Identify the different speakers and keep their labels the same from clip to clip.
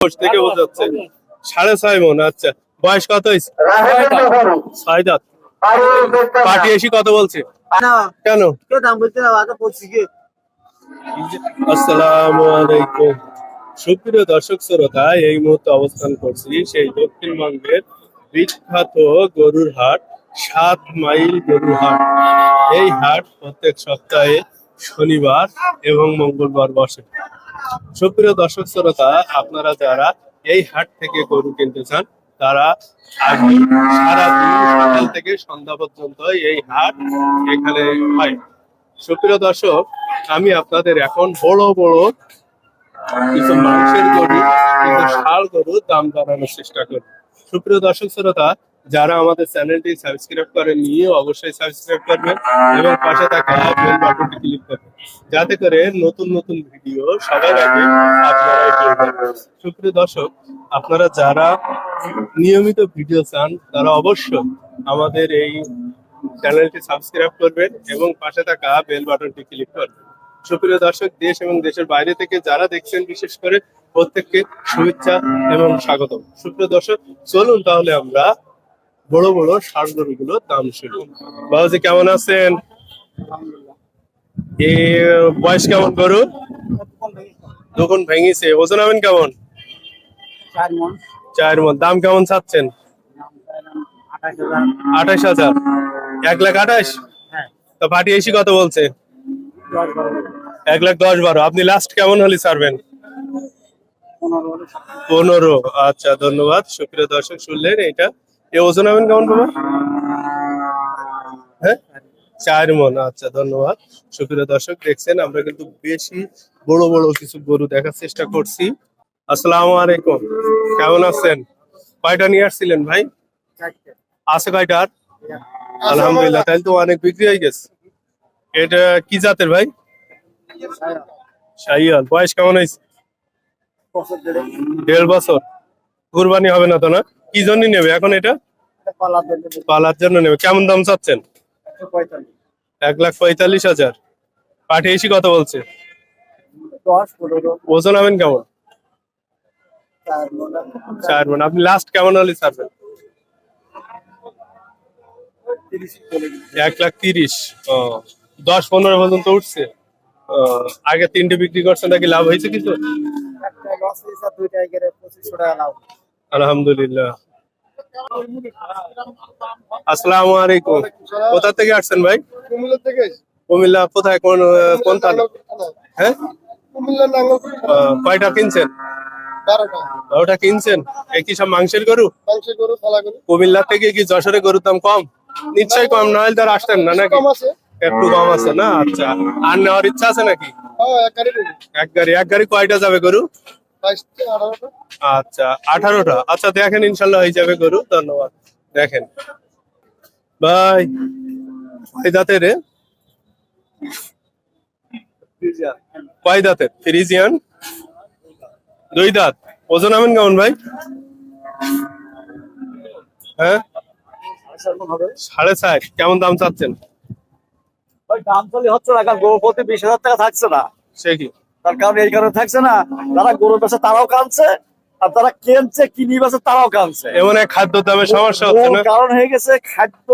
Speaker 1: দশ থেকে বোঝাচ্ছে। সাড়ে ছয় মন আচ্ছা। বয়স কত ছয় দাঁত পার্টি এসে কত বলছে? কেন? আসসালামু আলাইকুম। সুপ্রিয় দর্শক শ্রোতা এই মুহূর্তে অবস্থান করছি সেই দক্ষিণবঙ্গের বিখ্যাত গরুর হাট সাত মাইল গরুর হাট। এই হাট প্রত্যেক সপ্তাহে শনিবার এবং মঙ্গলবার বসে। সুপ্রিয় দর্শক শ্রোতা, আপনারা যারা এই হাট থেকে গরু কিনতে চান, তারা আগে সকাল থেকে সন্ধ্যা পর্যন্ত এই হাট এখানে হয়। সুপ্রিয় দর্শক, আমি আপনাদের এখন বড় বড় কিছু মাংসের গরু, কিছু শাল গরু দাম জানানোর চেষ্টা করি সুপ্রিয় দর্শক শ্রোতা যারা আমাদের চ্যানেলটি সাবস্ক্রাইব করেননি অবশ্যই সাবস্ক্রাইব করবেন এবং পাশে থাকা বেল বাটনটি ক্লিক করবেন যাতে করে নতুন নতুন ভিডিও সবার আগে আপনারা সুপ্রিয় দর্শক, আপনারা যারা নিয়মিত ভিডিও চান, তারা অবশ্যই আমাদের এই চ্যানেলটি সাবস্ক্রাইব করবেন এবং পাশে থাকা বেল বাটনটি ক্লিক করবেন। সুপ্রিয় দর্শক, দেশ এবং দেশের বাইরে থেকে যারা দেখছেন, বিশেষ করে প্রত্যেককে শুভেচ্ছা এবং স্বাগত সুপ্রিয় দর্শক, চলুন তাহলে আমরা বড় বড় ষাট গরুগুলো দাম শুরু বাবাজি কেমন আছেন? এ বয়স কেমন গরু? দোকান ভেঙেছে। ওজন হবেন কেমন?
Speaker 2: চার মন।
Speaker 1: দাম কেমন চাচ্ছেন?
Speaker 2: আঠাশ হাজার।
Speaker 1: এক লাখ আঠাশ?
Speaker 2: হ্যাঁ।
Speaker 1: তো পার্টি এসি কত বলছে? এক লাখ দশ বারো। আপনি লাস্ট কেমন হলে ছাড়বেন?
Speaker 2: পনেরো
Speaker 1: পনেরো। আচ্ছা ধন্যবাদ। সুপ্রিয় দর্শক শুনলেন এটা। এ ওজন হবেন কেমন বাবা হ্যাঁ? চার মন আচ্ছা ধন্যবাদ। সুপ্রিয় দর্শক, দেখছেন, আমরা কিন্তু বেশি বড় বড় কিছু গরু দেখার চেষ্টা করছি। আসসালামু আলাইকুম। কেমন আছেন? কয়টা নিয়ে আসছিলেন ভাই? আছে কয়টা? আলহামদুলিল্লাহ, তাহলে তো অনেক বিক্রি হয়ে গেছে। এটা কি জাতের ভাই? শাহিয়াল বয়স কেমন হয়েছে?
Speaker 2: দেড়
Speaker 1: বছর। কুরবানি হবে না তো না? কি জন্য নেবে এখন এটা?
Speaker 2: পালা
Speaker 1: পালার জন্য নেবে। কেমন দাম চাচ্ছেন? এক লাখ পঁয়তাল্লিশ হাজার। পাঠিয়ে এসি কত বলছে ওজন হবেন কেমন?
Speaker 2: চার মন।
Speaker 1: আপনি লাস্ট কেমন হলে ছাড়বেন? এক লাখ তিরিশ। দশ পনেরো পর্যন্ত উঠছে। আগে তিনটে বিক্রি করছেন নাকি লাভ হয়েছে কিছু? আলহামদুলিল্লাহ। আসসালামু আলাইকুম। কোথা থেকে আসছেন ভাই?
Speaker 3: কুমিল্লা থেকে
Speaker 1: কুমিল্লা কোথায়? কোন কোন থানা? হ্যাঁ? কয়টা কিনছেন?
Speaker 3: বারোটা।
Speaker 1: ওটা কিনছেন? একই সব মাংসের গরু? কুমিল্লা থেকে কি যশোরে গরুর দাম কম? নিশ্চয়ই কম না হলে তার আসতেন না নাকি?
Speaker 3: কম আছে।
Speaker 1: একটু কম আছে না? আচ্ছা। আর নেওয়ার ইচ্ছা আছে নাকি?
Speaker 3: হ্যাঁ এক গাড়ি
Speaker 1: এক গাড়ি কয়টা যাবে গরু? আচ্ছা আঠারোটা। আচ্ছা দেখেন ইনশাল্লাহ হয়ে যাবে গরু। ধন্যবাদ। দেখেন। ভাই দাঁতের রে কয় দাঁতের? ফ্রিজিয়ান? দুই দাঁত। ওজন আমেন কেমন ভাই? হ্যাঁ? সাড়ে চার। কেমন দাম চাচ্ছেন?
Speaker 2: দাম চলে হচ্ছে না কারণ গরু প্রতি বিশ হাজার টাকা থাকছে না।
Speaker 1: সে কি?
Speaker 2: তার কারণ এই কারণে থাকছে না যারা গরু বেছে তারাও কাঁদছে আর তারা কেনছে কিনি বেছে তারাও কাঁদছে।
Speaker 1: এমন এক খাদ্য দামের সমস্যা হচ্ছে না?
Speaker 2: কারণ হয়ে গেছে খাদ্য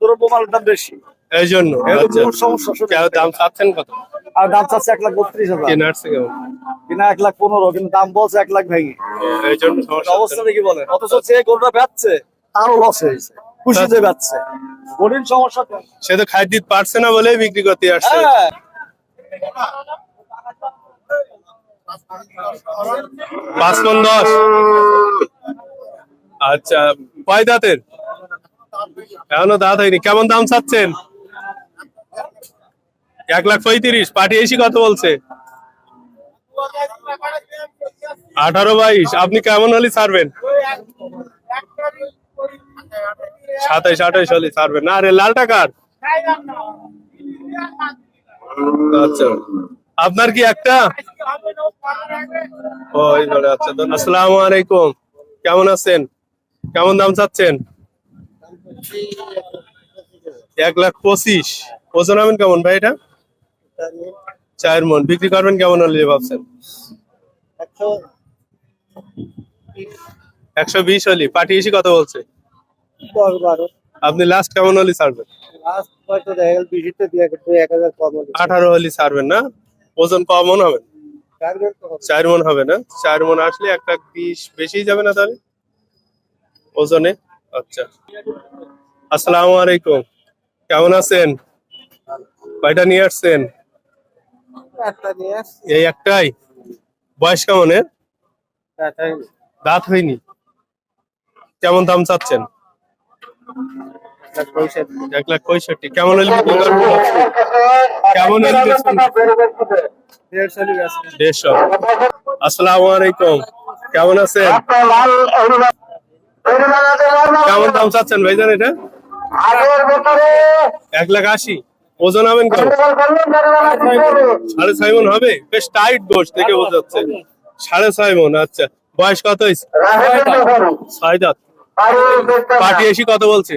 Speaker 2: দ্রব্যমানের দাম বেশি।
Speaker 1: এই জন্য আচ্ছা।
Speaker 2: সমস্যা
Speaker 1: দাম চাচ্ছেন কত?
Speaker 2: আর দাম চাচ্ছে এক লাখ বত্রিশ হাজার।
Speaker 1: কেনার থেকে
Speaker 2: কিনা এক লাখ পনেরো কিন্তু দাম বলছে এক লাখ ভেঙে।
Speaker 1: এই জন্য
Speaker 2: অবস্থা। দেখি বলেন। অথচ যে গরুটা বেচছে তারও লস হয়েছে খুশিতে বেচছে। গরিব সমস্যা
Speaker 1: সে তো খাদ্য দিতে পারছে না বলেই বিক্রি করতে আসছে।
Speaker 2: হ্যাঁ।
Speaker 1: পাঁচ মন দশ? আচ্ছা কয় দাঁতের? এখনও দাঁত হয়নি। কেমন দাম চাচ্ছেন? এক লাখ পঁয়ত্রিশ। পাঠিয়ে এসি কত বলছে? আঠারো বাইশ। আপনি কেমন হলে ছাড়বেন? সাতাইশ, আঠাইশ হলে ছাড়বেন। না আরে লাল টাকার আচ্ছা। আপনার কি একটা? আচ্ছা আসসালামু আলাইকুম। কেমন আছেন? কেমন দাম চাচ্ছেন? এক লাখ পঁচিশ। ওজন হবেন কেমন ভাই এটা? চার মন। বিক্রি করবেন কেমন হলে ভাবছেন?
Speaker 2: একশো
Speaker 1: বিশ হলি। পাটি এসে কত বলছে। আপনি লাস্ট কেমন হলি ছাড়বেন? আঠারো হলি ছাড়বেন না? ওজন কমন মন হবে চার মন হবে। না? চার মন আসলে একটা পিস বিশ যাবে না তাহলে? ওজনে? আচ্ছা। আসসালামু আলাইকুম। কেমন আছেন? কয়টা নিয়ে আসছেন? এই একটাই? বয়স কেমন এর? দাঁত হয়নি। কেমন দাম চাচ্ছেন? এক লাখ কেমন আছেন? কেমন দাম চাচ্ছেন ভাইজান এটা? এক লাখ আশি। ওজন হবেন সাড়ে ছয় মন হবে? বেশ টাইট গোস দেখে বোঝা যাচ্ছে। সাড়ে ছয় মন আচ্ছা। বয়স কত ছয় দাঁত। পার্টি এসে কত বলছে।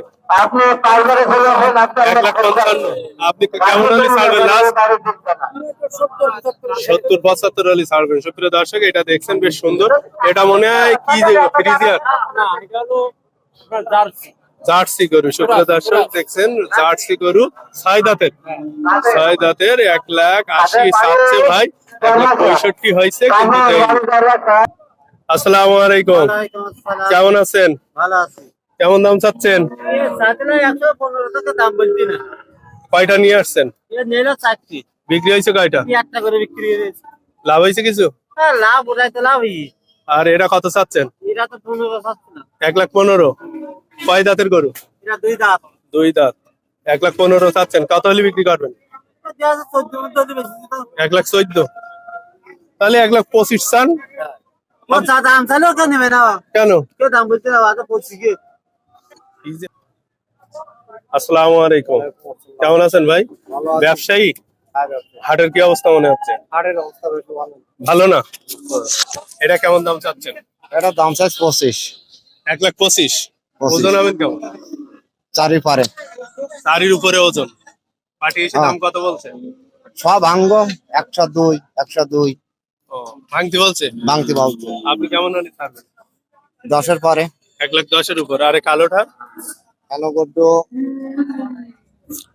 Speaker 1: এক লাখ পঞ্চান্ন। আপনি কেমন হলে ছাড়বেন লাস্ট? সত্তর পঁচাত্তর হলে ছাড়বেন সুপ্রিয় দর্শক এটা দেখছেন বেশ সুন্দর। এটা মনে হয় কি ফ্রিজিয়ার জার্সি। গরু। দর্শক দেখছেন জার্সি গরু দাঁতের এক লাখ আশি সাতছে ভাই এক লাখ পঁয়ষট্টি হয়েছে কিন্তু। আসসালামু আলাইকুম। কেমন আছেন?
Speaker 3: ভালো আছি।
Speaker 1: কেমন দাম চাচ্ছেন? কয়টা নিয়ে আসছেন? বিক্রি হয়েছে কয়টা?
Speaker 3: করে বিক্রি হয়েছে
Speaker 1: লাভ হয়েছে কিছু?
Speaker 3: হ্যাঁ, লাভ ওটাই তো
Speaker 1: আর এটা কত চাচ্ছেন?
Speaker 3: এটা তো পনেরো পাচ্ছে
Speaker 1: এক লাখ পনেরো। কয় দাঁতের গরু?
Speaker 3: এটা দুই দাঁত।
Speaker 1: দুই দাঁত। এক লাখ পনেরো চাচ্ছেন। কত হলে বিক্রি করবেন? এক লাখ চোদ্দ। তাহলে এক লাখ পঁচিশ চান?
Speaker 3: ও চা দাম চাইলেও কেউ নেবে না?
Speaker 1: কেন?
Speaker 3: কেউ দাম আগে পঁচিশ কে
Speaker 1: আসসালামু আলাইকুম। কেমন আছেন ভাই? ব্যবসায়ী? হাটের কি অবস্থা মনে হচ্ছে?
Speaker 3: হাটের অবস্থা ভালো।
Speaker 1: না? এটা কেমন দাম চাচ্ছেন?
Speaker 2: এটা দাম চাইজ পঁচিশ।
Speaker 1: এক লাখ পঁচিশ। ওজন হবেন কেমন?
Speaker 2: চারি পারে।
Speaker 1: চারির উপরে ওজন। পাটি এসে দাম কত বলছে?
Speaker 2: সব ভাঙ্গ একশো দুই একশো দুই।
Speaker 1: ভাঙতে বলছে?
Speaker 2: ভাঙতে বলতে
Speaker 1: আপনি কেমন হলে ছাড়বেন?
Speaker 2: দশের পরে।
Speaker 1: এক লাখ দশের উপর। আরে কালোটা
Speaker 2: কালো গদ্য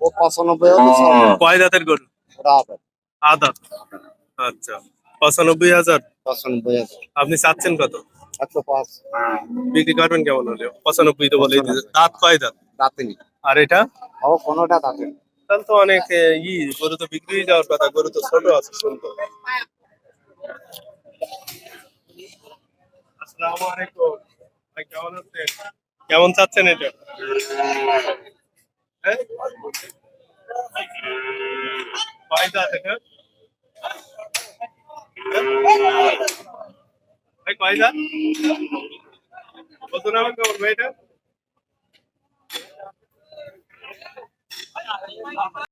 Speaker 2: ও পঁচানব্বই
Speaker 1: কয় দাঁতের গরু?
Speaker 2: হবে
Speaker 1: আচ্ছা পঁচানব্বই হাজার?
Speaker 2: পঁচানব্বই হাজার।
Speaker 1: আপনি চাচ্ছেন কত?
Speaker 2: একশো পাঁচ।
Speaker 1: বিক্রি করবেন কেমন হলে? পঁচানব্বই তো বলেই দিয়েছে। দাঁত কয় দাঁত?
Speaker 2: দাঁতিনি
Speaker 1: আর এটা?
Speaker 2: ও কোনোটা দাঁতিনি
Speaker 1: তাহলে তো অনেক ই গরু তো বিক্রি যাওয়ার কথা। গরু তো ছোট আছে শুনতো আসসালামু আলাইকুম। ভাই, কেমন আছেন? কেমন চাচ্ছেন এটা? হ্যাঁ? হ্যাঁ? ভাই, কয় দাঁত? কত নাম কেমন এটা?